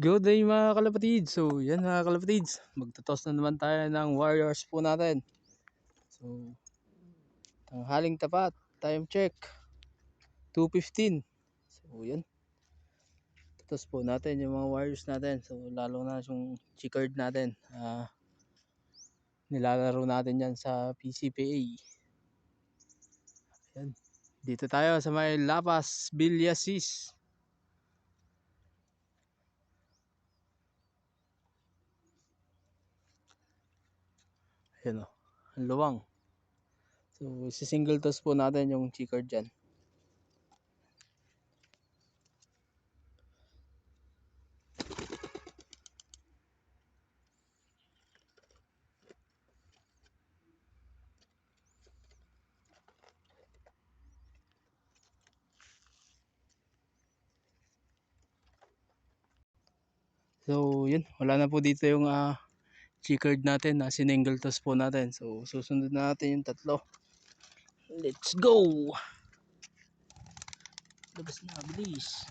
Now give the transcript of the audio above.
Good day mga kalapatids. So yan mga kalapatids. Magtatos na naman tayo ng warriors po natin. So tanghaling tapat. Time check. 2.15. So yan. Tatos po natin yung mga warriors natin. So lalo na yung chicard natin. Ah nilalaro natin yan sa PCPA. Yan. Dito tayo sa may Lapas Villasis. Ayan o. Ang luwang. So, single toss po natin yung chicard dyan. So, yun. Wala na po dito yung ah, chicard natin na single toss po natin. So, susunod na natin yung tatlo. Let's go! Labas na, bilis.